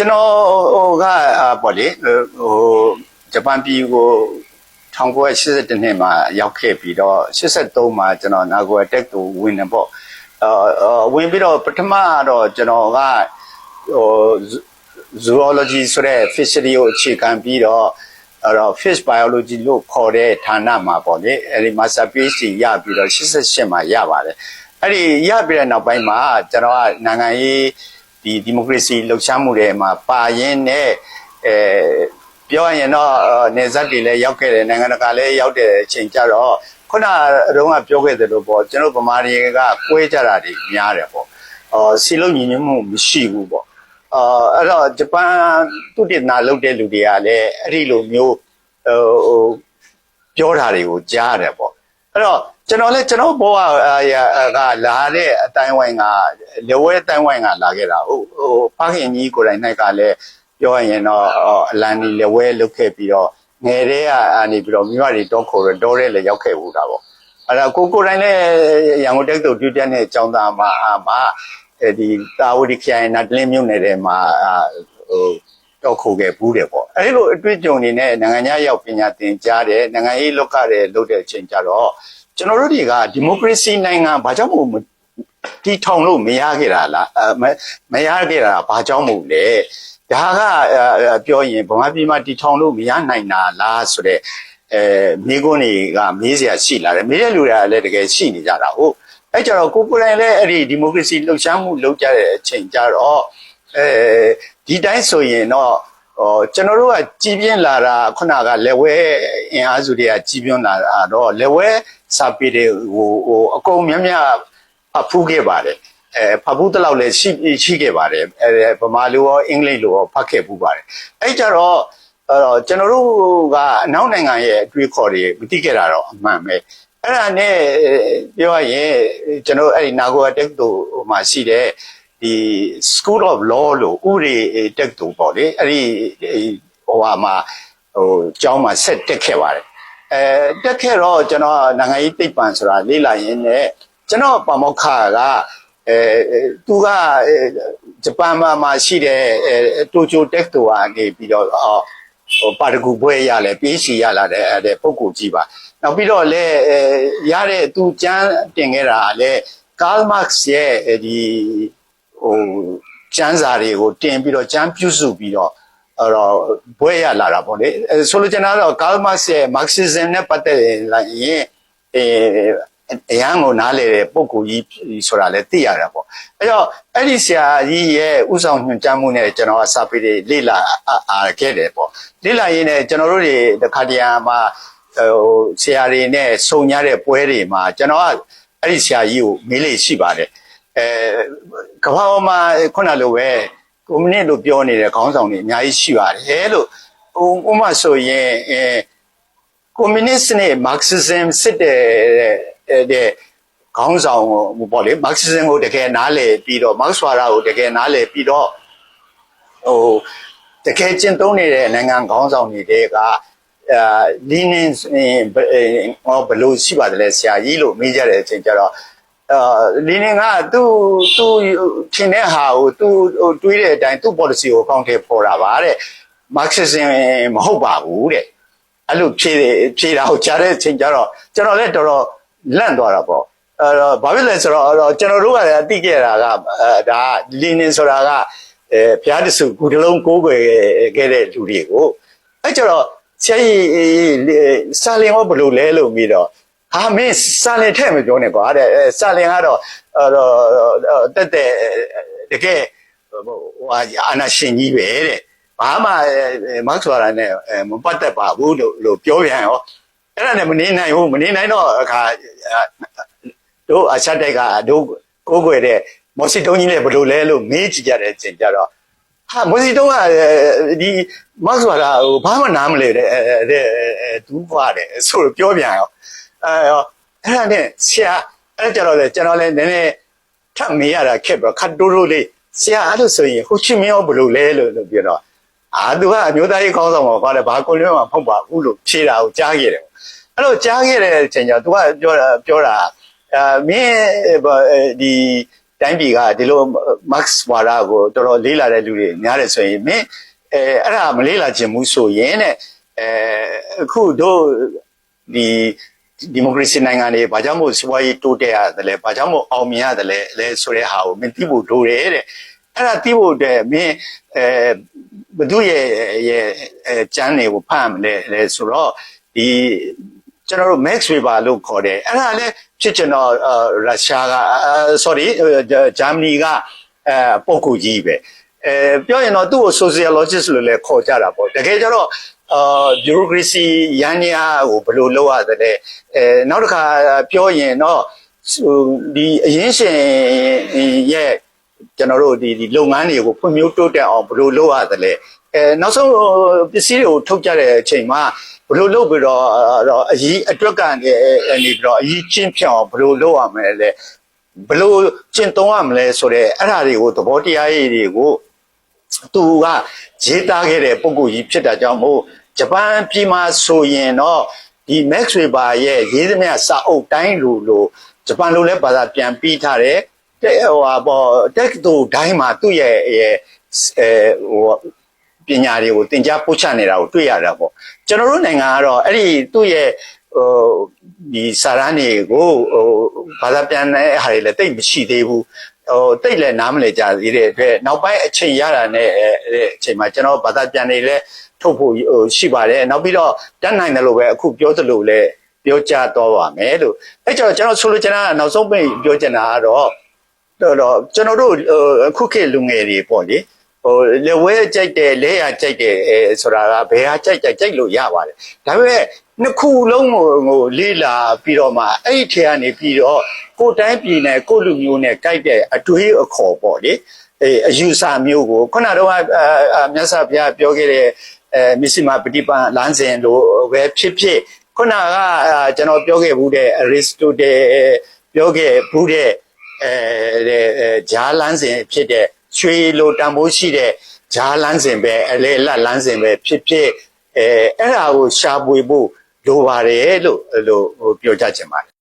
ကျွန်တော်ဟိုကအာပေါ့လေဟိုဂျပန်ပြည်ကို1982နှစ်မှာရောက်ခဲ့ပြီးတော့83မှာကျွန်တော်နာဂိုအတက်ကိုဝင်နေပေါ့အာဝင်ပြီးတော့ပထမတော့ကျွန်တော်ကဟို zoology ဆိုတဲ့ fishery ကိုအခြေခံပြီးတော့အဲ့တော့ fish biology လို့ခေါ်တဲ့ဌာနမှာပေါ့လေအဲ့ဒီ master PhD ရပြီးတော့88မှာရပါတယ်အဲ့ဒီရပြီးတဲ့နောက်ပိုင်းမှာကျွန်တော်ကနိုင်ငံရေး ဒီဒီမိုကရေစီလှုပ်ရှားမှုတွေမှာပါရင်းနဲ့အဲပြောရရင်တော့နေဇက်တွေလည်းရောက်ခဲ့တယ်နိုင်ငံတကာလည်းရောက်တဲ့အချိန်ကြတော့ခုနတုန်းကပြောခဲ့တယ်လို့ပေါ့ကျွန်တော်ဗမာတွေကကွဲကြတာတွေများတယ်ပေါ့အော်စီလုံးညီညွတ်မှုမရှိဘူးပေါ့အာအဲ့တော့ဂျပန်သူတည်နာလုပ်တဲ့လူတွေကလည်းအဲ့ဒီလိုမျိုးဟိုပြောတာတွေကိုကြားရတယ်ပေါ့အဲ့တော့ ကျွန်တော်လည်းကျွန်တော်ဘောကကလာတဲ့အတိုင်းဝိုင်းကလေဝဲအတိုင်းဝိုင်းကလာခဲ့တာဟိုဟိုဖခင်ကြီးကိုယ်တိုင်၌ကလည်းပြောရရင်တော့အလန်ဒီလေဝဲလုတ်ခဲ့ပြီးတော့ငယ်တဲ့ကနေပြီးတော့မိဘတွေတော့ခေါ်တော့တောတဲ့လည်းရောက်ခဲ့ဘူးတာပေါ့အဲ့ဒါကိုကိုယ်တိုင်လည်းရန်ကုန်တက္ကသိုလ်တူတက်နဲ့ကျောင်းသားမှာအာမှာအဲဒီတာဝတိခရိုင်နတ်လင်းမြို့နယ်ထဲမှာဟိုတော့ခိုခဲ့ဘူးတယ်ပေါ့အဲဒီလိုအတွေ့အကြုံတွေနဲ့နိုင်ငံခြားရောက်ပညာသင်ကြားတယ်နိုင်ငံရေးလောကတွေလုပ်တဲ့အချိန်ကြတော့ ကျွန်တော်တို့တွေကဒီမိုကရေစီနိုင်ငံဘာကြောင့်မို့တီထောင်လို့မရခဲ့တာလားမရခဲ့တာဘာကြောင့်မို့လဲဒါကပြောရင်ဗမာပြည်မှာတီထောင်လို့မရနိုင်တာလားဆိုတော့အဲမိကုန်းတွေကမေးစရာရှိလာတယ်မေးတဲ့လူတွေကလည်းတကယ်ရှိနေကြတာဟုတ်အဲ့ကြတော့ကိုကိုယ်တိုင်လည်းအဲ့ဒီဒီမိုကရေစီလှုပ်ရှားမှုလုပ်ကြတဲ့အချိန်ကြတော့အဲဒီတိုင်းဆိုရင်တော့ ဟောကျွန်တော်တို့ကကြီးပြင်းလာတာခုနကလက်ဝဲအင်အားစုတွေကကြီးပြင်းလာတာတော့လက်ဝဲစာပေတွေဟိုဟိုအကုန်များများအဖူးခဲ့ပါတယ်အဲဖတ်ဘူးတလောက်လည်းရှိရှိခဲ့ပါတယ်အဲဗမာလိုရောအင်္ဂလိပ်လိုရောဖတ်ခဲ့ဘူးပါတယ်အဲ့ကြတော့အဲ့တော့ကျွန်တော်တို့ကအနောက်နိုင်ငံရဲ့အတွေ့အခေါ်တွေမသိခဲ့တာတော့အမှန်ပဲအဲ့ဒါနဲ့ပြောရရင်ကျွန်တော်အဲ့ဒီနာဂိုအတက်တူမှာရှိတဲ့ ဒီ School of Law လို့ဥပဒေတက်တူပေါ့လေအဲ့ဒီဟိုဟာမှာဟိုကျောင်းမှာဆက်တက်ခဲ့ပါတယ်အဲတက်ခဲ့တော့ကျွန်တော်နိုင်ငံရေးသိပ္ပံဆိုတာလေ့လာရင်းနဲ့ကျွန်တော်ပါမောက္ခကအဲသူကဂျပန်မှာမှာရှိတဲ့တိုကျိုတက်တူကနေပြီးတော့ဟိုပါတကူဘွဲရလဲပြေးစီရလာတဲ့ပုံကိုကြီးပါနောက်ပြီးတော့လည်းရတဲ့သူကျမ်းတင်ခဲ့တာလည်းကားမတ်စ်ရဲ့ဒီ ဟိုကျမ်းစာတွေကိုတင်ပြီးတော့ကျမ်းပြုစုပြီးတော့အဲ့တော့ဘွဲရလာတာပေါ့လေဆိုလိုချင်တာတော့ကားမတ်စ်ရဲ့ Marxism နဲ့ပတ်သက်လာရင်အဲအရန်ကိုနားလေတဲ့ပုံကိုကြီးဆိုတာလည်းသိရတာပေါ့အဲ့တော့အဲ့ဒီဆရာကြီးရဲ့ဥဆောင်ညွှန်ကြားမှုနဲ့ကျွန်တော်ကစာပေတွေလေ့လာအားခဲ့တယ်ပေါ့လေ့လာရင်းနဲ့ကျွန်တော်တို့တွေတခါတရံမှာဟိုဆရာတွေနဲ့စုံရတဲ့ပွဲတွေမှာကျွန်တော်ကအဲ့ဒီဆရာကြီးကိုမေးလို့ရှိပါတယ် အဲကမ္ဘာပေါ်မှာခုနလိုပဲကွန်မြူနစ်လို့ပြောနေတဲ့ခေါင်းဆောင်တွေအများကြီးရှိပါတယ်လို့ဟိုဥပမာဆိုရင်အဲကွန်မြူနစ်နဲ့မာကစစ်ဇမ်စစ်တဲ့တဲ့ခေါင်းဆောင်ကိုပေါ့လေမာကစစ်ဇမ်ကိုတကယ်နားလည်ပြီးတော့မာကစ်ဝါဒကိုတကယ်နားလည်ပြီးတော့ဟိုတကယ်ကျင့်သုံးနေတဲ့နိုင်ငံခေါင်းဆောင်တွေတဲကအာလင်းနေဟောဘလို့ရှိပါတယ်ဆရာကြီးလို့မေးကြတဲ့အချိန်ကျတော့ အာလင်းနေကသူ့သူ့ထင်တဲ့ဟာကိုသူဟိုတွေးတဲ့အတိုင်းသူ့ policy ကိုအကောင့်ထဲပေါ်တာပါတဲ့ marxism မဟုတ်ပါဘူးတဲ့အဲ့လိုဖြေဖြေတာကိုကြားတဲ့အချိန်ကျတော့ကျွန်တော်လည်းတော်တော်လန့်သွားတာပေါ့အဲ့တော့ဘာဖြစ်လဲဆိုတော့ကျွန်တော်တို့ကလည်းအသိခဲ့တာကဒါလင်းနေဆိုတာကအဲဘုရားတဆူကုတလုံးကိုးကွယ်ခဲ့တဲ့လူတွေကိုအဲ့ကျတော့ဆရာကြီးစာလင်ဟောဘလို့လဲလို့ပြီးတော့ ဟာမင်းစာလင်ထဲ့မပြောနဲ့ကွာတဲ့စာလင်ကတော့တက်တက်တကယ်ဟိုအာနာရှင်ကြီးပဲတဲ့ဘာမှမတ်ဆွာရနဲ့မပတ်သက်ပါဘူးလို့လို့ပြောပြန်ရောအဲ့ဒါနဲ့မနေနိုင်ဘူးမနေနိုင်တော့အခါတို့အချက်တိုက်ကတို့ကိုးကွယ်တဲ့မော်စီတုံးကြီးလည်းဘလို့လဲလို့မေးကြည့်ကြတဲ့အချိန်ကြတော့ဟာမော်စီတုံးကဒီမတ်ဆိုတာဟိုဘာမှနားမလဲတဲ့တဲ့ဒူးွားတယ်ဆိုတော့ပြောပြန်ရော အဲအဲ့ဒါနဲ့ဆရာအဲ့ကြတော့လေကျွန်တော်လည်းနည်းနည်းထပ်မေးရတာခက်ပြီးခတ်တိုးတိုးလေးဆရာအဲ့လိုဆိုရင်ဟိုချင်းမင်းရောဘလို့လဲလို့လို့ပြောတော့အာသူကအမျိုးသားရေးကောင်းဆောင်ပါဘာလဲဘာကိုလွှဲမှာမဟုတ်ပါဘူးလို့ဖြေတာကိုကြားခဲ့တယ်အဲ့လိုကြားခဲ့တဲ့အချိန်ကျတော့သူကပြောတာပြောတာအာမင်းဒီတိုင်းပြည်ကဒီလို Max ဝါဒကိုတော်တော်လေးလာတဲ့လူတွေများတယ်ဆိုရင်မင်းအဲအဲ့ဒါမလေးလာခြင်းမှုဆိုရင်တဲ့အဲအခုတို့ဒီ ဒီမိုကရေစီနိုင်ငံတွေဘာကြောင့်မို့စီးပွားရေးတိုးတက်ရတယ်လဲဘာကြောင့်မို့အောင်မြင်ရတယ်လဲလဲဆိုတဲ့ဟာကိုမင်းသိဖို့လိုတယ်တဲ့အဲ့ဒါသိဖို့တဲ့မင်းအဲဘသူရဲ့ရဲ့အဲကျမ်းတွေကိုဖတ်ရမလဲလဲဆိုတော့ဒီကျွန်တော်တို့ Max Weber လို့ခေါ်တယ်အဲ့ဒါလည်းဖြစ်ကျွန်တော်ရုရှားက sorry ဂျာမနီကအဲပုံကူကြီးပဲအဲပြောရင်တော့သူ့ကို sociologist လို့လည်းခေါ်ကြတာပေါ့တကယ်ကျတော့ အာ bureaucracy ရန်ညာကိုဘယ်လိုလုပ်ရသလဲအဲနောက်တစ်ခါပြောရင်တော့ဒီအရင်ရှင်ရဲ့ကျွန်တော်တို့ဒီဒီလုပ်ငန်းတွေကိုဖွံ့ဖြိုးတိုးတက်အောင်ဘယ်လိုလုပ်ရသလဲအဲနောက်ဆုံးပစ္စည်းတွေကိုထုတ်ကြတဲ့အချိန်မှာဘယ်လိုလုပ်ပြီးတော့အကြီးအတွက်ကနေနေပြီးတော့အကြီးချင်းဖြောင်းဘယ်လိုလုပ်ရမလဲလဲဘယ်လိုကျင့်သုံးရမလဲဆိုတော့အဲ့ဒါတွေကိုသဘောတရားတွေကိုသူကရေးသားခဲ့တဲ့ပုံကိုကြီးဖြစ်တာကြောင့်မို့ ဂျပန်ပြည်မှာဆိုရင်တော့ဒီ Max Weber ရဲ့ရေးသမျှစာအုပ်တိုင်းလိုလိုဂျပန်လိုလည်းဘာသာပြန်ပြီးထားတယ်တဲ့ဟိုဟာပေါ့တက်တူတိုင်းမှာသူ့ရဲ့အဲဟိုပညာတွေကိုသင်ကြားပို့ချနေတာကိုတွေ့ရတာပေါ့ကျွန်တော်တို့နိုင်ငံကတော့အဲ့ဒီသူ့ရဲ့ဟိုဒီစာရန်တွေကိုဟိုဘာသာပြန်တဲ့ဟာတွေလည်းတိတ်မရှိသေးဘူးဟိုတိတ်လည်းနားမလည်ကြသေးတဲ့အတွက်နောက်ပိုင်းအချိန်ရတာနဲ့အချိန်မှာကျွန်တော်ဘာသာပြန်နေလဲ ထုတ်ဖို့ဟိုရှိပါတယ်နောက်ပြီးတော့တတ်နိုင်တယ်လို့ပဲအခုပြောသလိုလဲပြောကြတော့ပါမယ်လို့အဲ့ကြောင့်ကျွန်တော်ဆိုလိုချင်တာကနောက်ဆုံးပိတ်ပြောချင်တာကတော့တော့တော့ကျွန်တော်တို့အခုခေတ်လူငယ်တွေပေါ့လေဟိုလေဝဲကြိုက်တယ်လဲရကြိုက်တယ်အဲဆိုတာကဘယ်ဟာကြိုက်ကြိုက်လို့ရပါတယ်ဒါပေမဲ့နှစ်ခုလုံးကိုဟိုလေးလာပြီးတော့မှအဲ့ဒီထဲကနေပြီးတော့ကိုတိုင်းပြည်နဲ့ကိုလူမျိုးနဲ့ကြိုက်တဲ့အတွေးအခေါ်ပေါ့လေအဲအယူဆမျိုးကိုခုနတော့မြတ်စွာဘုရားပြောခဲ့တဲ့ အဲမစ္စည်းမပฏิပန်လမ်းစဉ်လိုပဲဖြစ်ဖြစ်ခုနကကျွန်တော်ပြောခဲ့ဘူးတဲ့ Aristotle ပြောခဲ့ဘူးတဲ့အဲဂျားလမ်းစဉ်ဖြစ်တဲ့ရွှေလိုတန်ဖိုးရှိတဲ့ဂျားလမ်းစဉ်ပဲအလေလတ်လမ်းစဉ်ပဲဖြစ်ဖြစ်အဲအဲ့ဒါကိုရှာပွေဖို့လိုပါတယ်လို့လို့ပြောကြချင်ပါတယ်